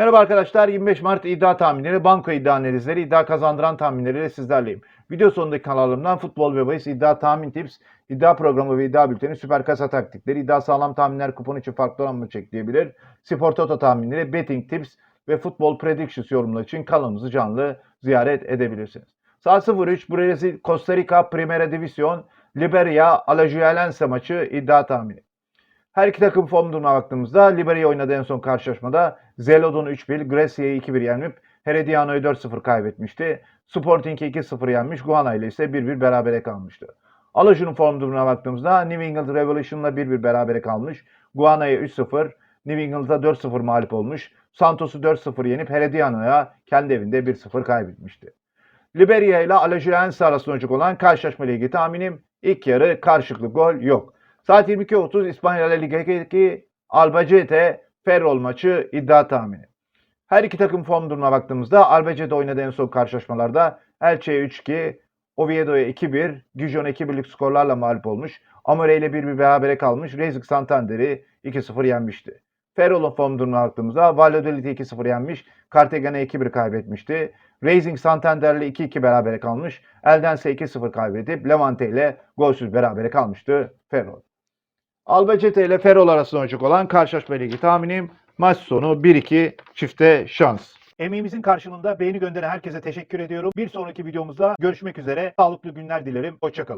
Merhaba arkadaşlar 25 Mart iddia tahminleri, banka iddia analizleri, iddia kazandıran tahminleriyle sizlerleyim. Video sonundaki kanalımdan futbol ve bahis iddia tahmin tips, iddia programı ve iddia bülteni, süper kasa taktikleri, iddia sağlam tahminler kupon için farklı oran maçı ekleyebilir, spor toto tahminleri, betting tips ve futbol predictions yorumları için kanalımızı canlı ziyaret edebilirsiniz. Saat 03 Brezilya Costa Rica Primera División Liberia Alajuelense maçı iddia tahmini. Her iki takım form durumuna baktığımızda Liberia oynadığı en son karşılaşmada Zelod'un 3-1, Grecia'yı 2-1 yenip Herediano'yu 4-0 kaybetmişti. Sporting'i 2-0 yenmiş, Guana ile ise 1-1 berabere kalmıştı. Alaju'nun form durumuna baktığımızda New England Revolution'la 1-1 berabere kalmış. Guana'ya 3-0, New England'a 4-0 mağlup olmuş. Santos'u 4-0 yenip Herediano'ya kendi evinde 1-0 kaybetmişti. Liberia ile Alajuelense arasında olacak olan karşılaşma ligi tahminim ilk yarı karşılıklı gol yok. Saat 22.30 İspanya La Liga'daki Albacete Ferrol maçı iddia tahmini. Her iki takım form durumuna baktığımızda Albacete oynadığı en son karşılaşmalarda Elche'ye 3-2, Oviedo'ya 2-1, Gijon 2-1'lik skorlarla mağlup olmuş. Amore ile 1-1 berabere kalmış. Racing Santander'i 2-0 yenmişti. Ferrol'un form durumuna baktığımızda Valladolid'i 2-0 yenmiş. Cartagena'ya 2-1 kaybetmişti. Racing Santander'le 2-2 berabere kalmış. Eldense 2-0 kaybedip Levante ile golsüz berabere kalmıştı Ferrol. Albacete ile Ferrol arasında olacak olan karşılaşma ligi tahminim maç sonu 1-2 çifte şans. Emeğimizin karşılığında beğeni gönderen herkese teşekkür ediyorum. Bir sonraki videomuzda görüşmek üzere. Sağlıklı günler dilerim. Hoşçakalın.